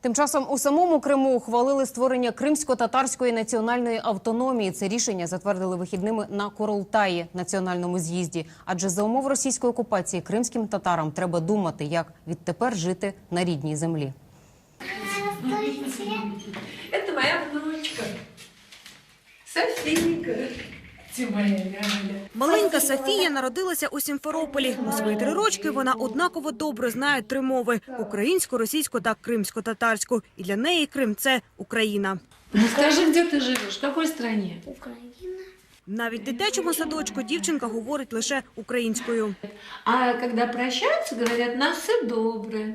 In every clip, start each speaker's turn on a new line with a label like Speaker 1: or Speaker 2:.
Speaker 1: Тим часом у самому Криму ухвалили створення кримсько-татарської національної автономії. Це рішення затвердили вихідними на Королтаї національному з'їзді. Адже за умов російської окупації кримським татарам треба думати, як відтепер жити на рідній землі.
Speaker 2: Это моя внучка. Софийка.
Speaker 3: Маленька Софія народилася у Сімферополі. У свої три рочки вона однаково добре знає три мови: українську, російську та кримсько-татарську. І для неї Крим це Україна.
Speaker 2: Ну скажи, где ты живешь, в какой стране?
Speaker 4: Украина.
Speaker 3: Навіть в дитячому садочку дівчинка говорить лише українською.
Speaker 2: А когда прощаются, говорят, на все добре.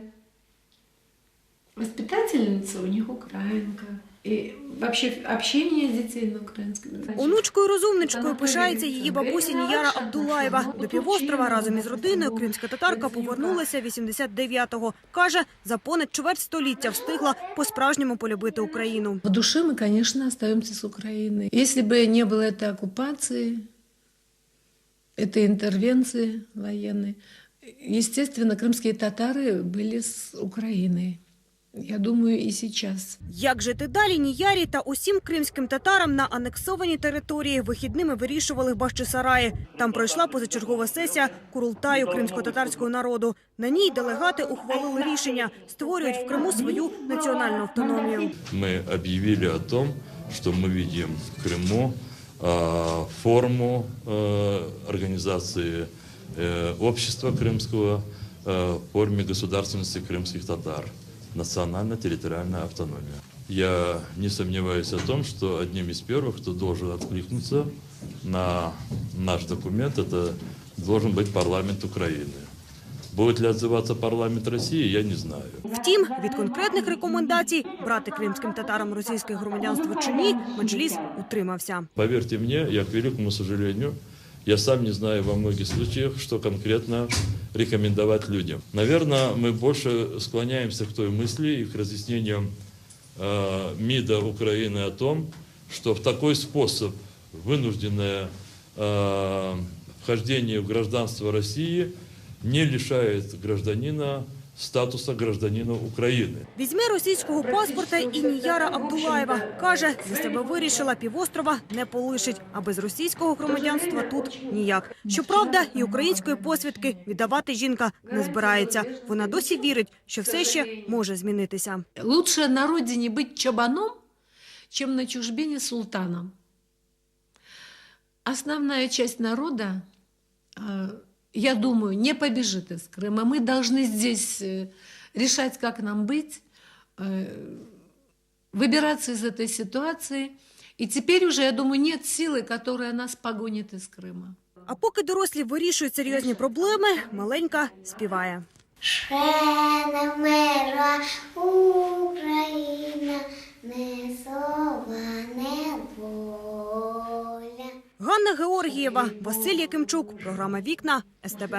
Speaker 2: Воспитательница у них украинка. И вообще общение детей на украинском.
Speaker 3: Онучкою розумничкою пишається її бабуся Ніяра Абдулаєва. До півострова разом із родиною кримська татарка повернулася 89-го. Каже, за понад чверть століття встигла по-справжньому полюбити Україну.
Speaker 2: В душе мы, конечно, остаемся с Украиной. Если бы не было этой оккупации, этой интервенции военной, естественно, крымские татары были с Украиной. Я думаю, и сейчас.
Speaker 3: Як жити далі Ніярі та усім кримським татарам на анексованій території вихідними вирішували в Бахчисараї. Там пройшла позачергова сесія Курултаю кримсько-татарського народу. На ній делегати ухвалили рішення, створюють в Криму свою національну автономію.
Speaker 5: мы объявили о том, что мы видим в Крыму э, форму э, организации э, общества крымского э, в форме государственности крымских татар, национально-территориальная автономия. Я не сомневаюсь о том, что одним из первых, кто должен откликнуться на наш документ, это должен быть парламент Украины. Будет ли отзываться парламент России, я не знаю.
Speaker 3: Втім, від конкретних рекомендацій брати кримським татарам російське громадянство чи ні, меджліс утримався.
Speaker 5: Поверьте мне, я к великому сожалению, я сам не знаю во многих случаях, что конкретно рекомендовать людям. Наверное, мы больше склоняемся к той мысли и к разъяснениям э, МИДа Украины о том, что в такой способ вынужденное э, вхождение в гражданство России не лишает гражданина статуса гражданина Украины.
Speaker 3: Візьме російського паспорта і Ніяра Абдулаєва. Каже, для себе вирішила півострова не полишить, а без російського громадянства тут ніяк. Щоправда, і української посвідки віддавати жінка не збирається. Вона досі вірить, що все ще може змінитися.
Speaker 2: Лучше на родине быть чабаном, чем на чужбине султаном. Основная часть народа, э, я думаю, не побежит из Крыма. Мы должны здесь э, решать, как нам быть, э, выбираться из этой ситуации. И теперь уже, я думаю, нет силы, которая нас погонит из Крыма.
Speaker 3: А поки дорослі вирішують серйозні проблеми, маленька співає. Ганна Георгієва, Василь Якимчук, програма Вікна СТБ.